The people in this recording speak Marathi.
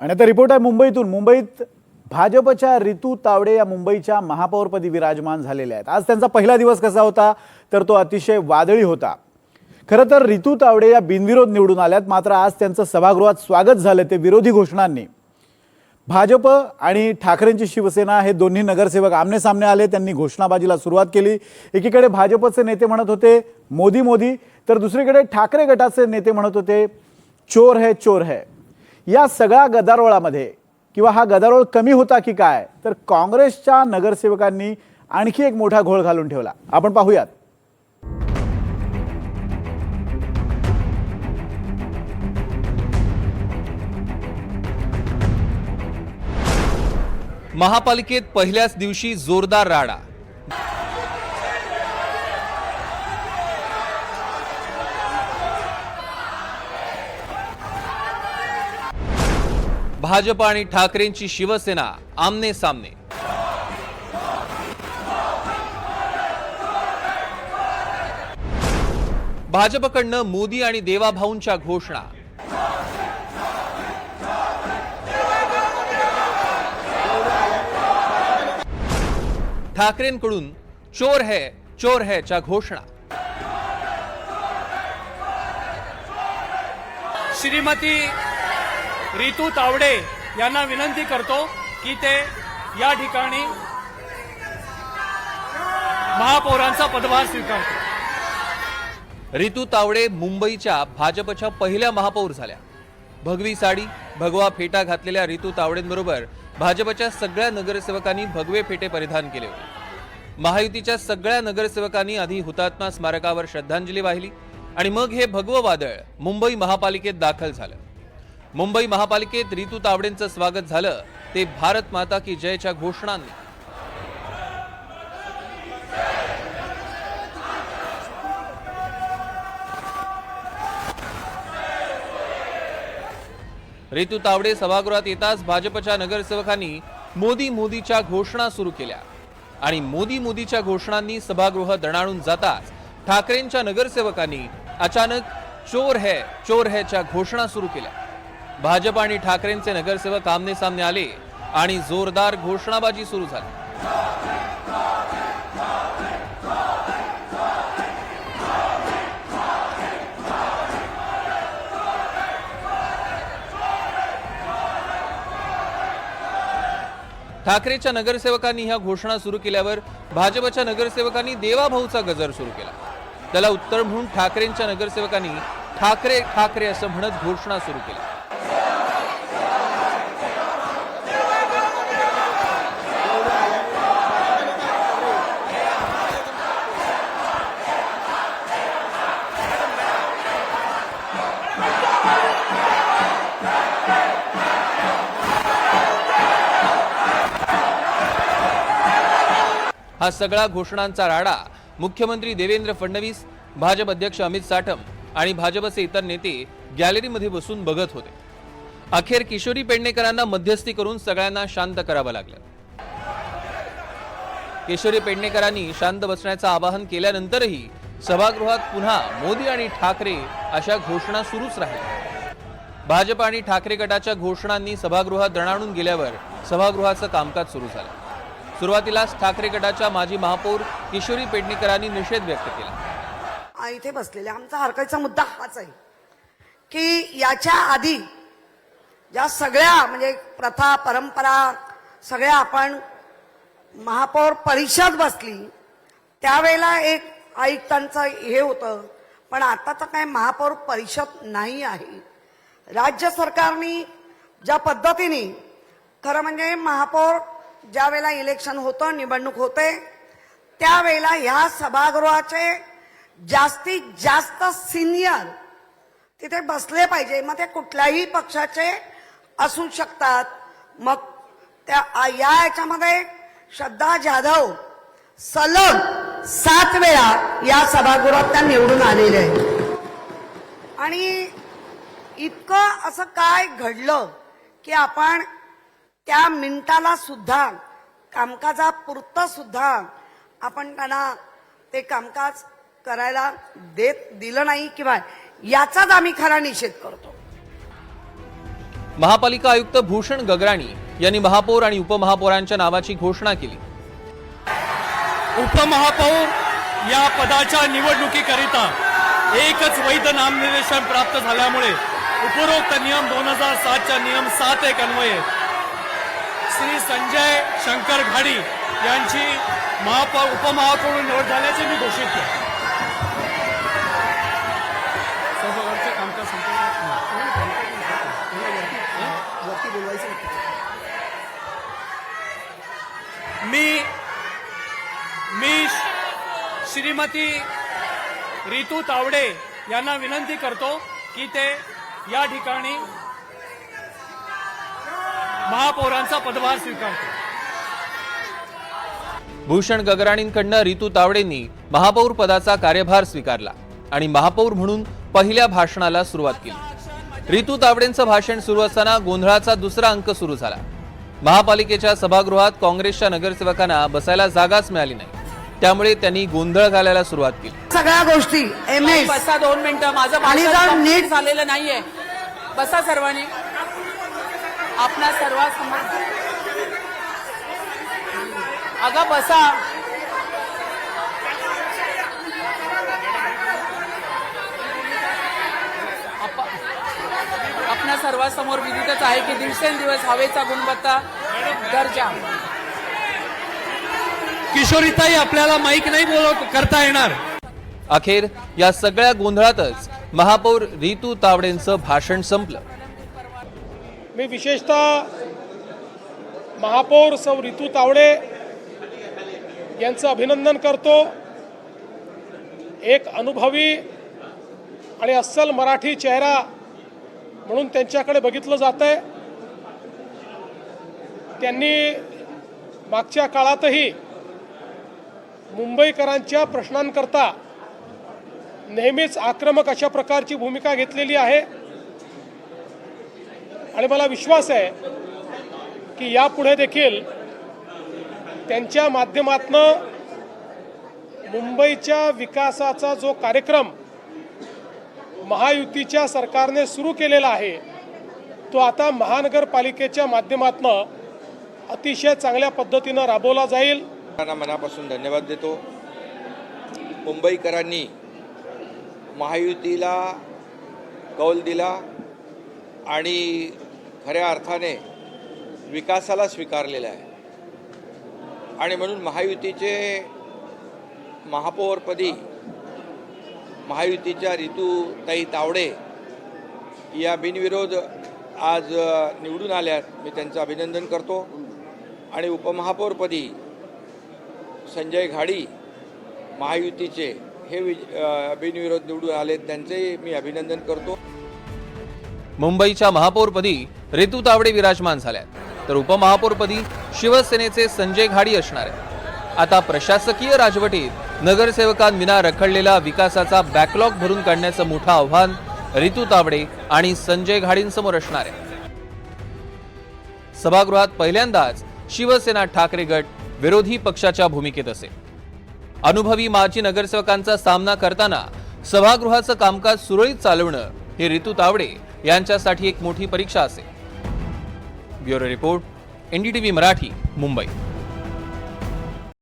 आणि आता रिपोर्ट आहे मुंबईतून. मुंबईत भाजपच्या रितू तावडे या मुंबईच्या महापौरपदी विराजमान झालेल्या आहेत. आज त्यांचा पहिला दिवस कसा होता? तर तो अतिशय वादळी होता. खरं तर रितू तावडे या बिनविरोध निवडून आल्यात. मात्र आज त्यांचं सभागृहात स्वागत झालं ते विरोधी घोषणांनी. भाजप आणि ठाकरेंची शिवसेना हे दोन्ही नगरसेवक आमने सामने आले. त्यांनी घोषणाबाजीला सुरुवात केली. एकीकडे भाजपचे नेते म्हणत होते मोदी मोदी. तर दुसरीकडे ठाकरे गटाचे नेते म्हणत होते चोर है चोर है. या सगळ्या गदारोळामध्ये किंवा हा गदारोळ कमी होता की काय तर काँग्रेसच्या नगरसेवकांनी आणखी एक मोठा घोळ घालून ठेवला. आपण पाहूयात. महापालिकेत पहिल्याच दिवशी जोरदार राडा. भाजप आणि ठाकरेंची शिवसेना आमने सामने. भाजपकडनं मोदी आणि देवाभाऊंच्या घोषणा. ठाकरेंकडून चोर है चोर है च्या घोषणा. श्रीमती रितू तावडे यांना विनंती करतो की ते या ठिकाणी महापौरांचा पदभार स्वीकारतो रितू तावडे मुंबईच्या भाजपच्या पहिल्या महापौर झाल्या. भगवी साडी भगवा फेटा घातलेल्या रितू तावडेंबरोबर भाजपच्या सगळ्या नगरसेवकांनी भगवे फेटे परिधान केले होते. महायुतीच्या सगळ्या नगरसेवकांनी आधी हुतात्मा स्मारकावर श्रद्धांजली वाहिली आणि मग हे भगवं वादळ मुंबई महापालिकेत दाखल झालं. मुंबई महापालिकेत रितू तावडेंचं स्वागत झालं. ते भारत माता की जयच्या घोषणांनी. रितू तावडे सभागृहात येताच भाजपच्या नगरसेवकांनी मोदी मोदीच्या घोषणा सुरू केल्या. आणि मोदी मोदीच्या घोषणांनी सभागृह दणाणून जाताच ठाकरेंच्या नगरसेवकांनी अचानक चोर है चोर है च्या घोषणा सुरू केल्या. भाजप आणि ठाकरेंचे नगरसेवक आमने सामने आले आणि जोरदार घोषणाबाजी सुरू झाली. ठाकरेच्या नगरसेवकांनी ह्या घोषणा सुरू केल्यावर भाजपच्या नगरसेवकांनी देवाभाऊचा गजर सुरू केला. त्याला उत्तर म्हणून ठाकरेंच्या नगरसेवकांनी ठाकरे ठाकरे असं म्हणत घोषणा सुरू केली हा सगळा घोषणांचा राडा मुख्यमंत्री देवेंद्र फडणवीस भाजप अध्यक्ष अमित साठम आणि भाजपचे इतर नेते गॅलरीमध्ये बसून बघत होते. अखेर किशोरी पेडणेकरांना मध्यस्थी करून सगळ्यांना शांत करावं लागलं. किशोरी पेडणेकरांनी शांत बसण्याचं आवाहन केल्यानंतरही सभागृहात पुन्हा मोदी आणि ठाकरे अशा घोषणा सुरूच राहिल्या. भाजप आणि ठाकरे गटाच्या घोषणांनी सभागृहात दणाणून गेल्यावर सभागृहाचं कामकाज सुरू झालं. सुरुवातीलाच ठाकरे गटाच्या माजी महापौर किशोरी पेडणेकरांनी निषेध व्यक्त केला. इथे बसलेले आमचा हरकायचा मुद्दा हाच आहे की याच्या आधी ज्या सगळ्या म्हणजे प्रथा परंपरा सगळ्या आपण महापौर परिषद बसली त्यावेळेला एक आयुक्तांचं हे होतं पण आता तर काय महापौर परिषद नाही आहे. राज्य सरकारने ज्या पद्धतीने खरं म्हणजे महापौर ज्या वेळेला इलेक्शन होतं निवडणूक होते त्यावेळेला ह्या सभागृहाचे जास्तीत जास्त सिनियर तिथे बसले पाहिजे. मग ते कुठल्याही पक्षाचे असू शकतात. मग त्या या याच्यामध्ये श्रद्धा जाधव सलग सात वेळा या सभागृहात त्या निवडून आलेल्या आहेत. आणि इतकं असं काय घडलं की आपण त्या मिनिटाला सुद्धा कामकाजापुरतं सुद्धा आपण त्यांना ते कामकाज करायला देत दिलं नाही किंवा याचाच आम्ही खरा निषेध करतो. महापालिका आयुक्त भूषण गगराणी यांनी महापौर आणि उपमहापौरांच्या नावाची घोषणा केली. उपमहापौर या पदाच्या निवडणुकीकरिता एकच वैध नामनिर्देशन प्राप्त झाल्यामुळे उपरोक्त नियम दोन हजार सातच्या नियम सात एक अन्वये श्री संजय शंकर घाडी यांची महापौर उपमहापौर म्हणून निवड झाल्याचे मी घोषित केले. मी मी श्रीमती रितू तावडे यांना विनंती करतो की ते या ठिकाणी महापौरांचा पदभार स्वीकारतो. भूषण गगराणींकडनं रितू तावडेंनी महापौर पदाचा कार्यभार स्वीकारला आणि महापौर म्हणून पहिल्या भाषणाला सुरुवात केली. रितू तावडेंचं भाषण सुरू असताना गोंधळाचा दुसरा अंक सुरू झाला. महापालिकेच्या सभागृहात काँग्रेसच्या नगरसेवकांना बसायला जागाच मिळाली नाही. त्यामुळे त्यांनी गोंधळ घालायला सुरुवात केली. सगळ्या गोष्टी एम एस. बसा दोन मिनिटं माझं नीट- झालेलं नाहीये. बसा सर्वांनी. आपणा सर्वांसमोर अगं बसा. आप- आपणा सर्वांसमोर विदितच आहे की दिवसेंदिवस हवेचा गुणवत्ता दर्जा. किशोरीताई आपल्याला माईक नाही बोलव करता येणार. अखेर या सगळ्या गोंधळातच महापौर रितू तावडेंचं भाषण संपलं. मी विशेषतः महापौर सौ ऋतू तावडे यांचं अभिनंदन करतो. एक अनुभवी आणि अस्सल मराठी चेहरा म्हणून त्यांच्याकडे बघितलं जात आहे त्यांनी मागच्या काळातही मुंबईकरांच्या प्रश्नांकरता नेहमीच आक्रमक अशा प्रकारची भूमिका घेतलेली आहे. आणि मला विश्वास आहे की यापुढे देखील त्यांच्या माध्यमातनं मुंबईच्या विकासाचा जो कार्यक्रम महायुतीच्या सरकारने सुरू केलेला आहे तो आता महानगरपालिकेच्या माध्यमातनं अतिशय चांगल्या पद्धतीनं राबवला जाईल. मनापासून धन्यवाद देतो. मुंबईकरांनी महायुतीला कौल दिला आणि खऱ्या अर्थाने विकासाला स्वीकारलेला आहे. आणि म्हणून महायुतीचे महापौरपदी महायुतीच्या रितूताई तावडे या बिनविरोध आज निवडून आल्यात. मी त्यांचं अभिनंदन करतो. आणि उपमहापौरपदी संजय घाडी महायुतीचे हे विज बिनविरोध निवडून आले त्यांचेही मी अभिनंदन करतो. मुंबईच्या महापौरपदी रितू तावडे विराजमान झाल्यात. तर उपमहापौरपदी शिवसेनेचे संजय घाडी असणार आहेत. आता प्रशासकीय राजवटीत नगरसेवकांविना रखडलेला विकासाचा बॅकलॉग भरून काढण्याचं मोठं आव्हान रितू तावडे आणि संजय घाडींसमोर असणार आहे. सभागृहात पहिल्यांदाच शिवसेना ठाकरे गट विरोधी पक्षाच्या भूमिकेत असेल. अनुभवी माजी नगरसेवकांचा सामना करताना सभागृहाचं कामकाज सुरळीत चालवणं हे रितू तावडे यांच्यासाठी एक मोठी परीक्षा असेल. Bureau report NDTV Marathi Mumbai.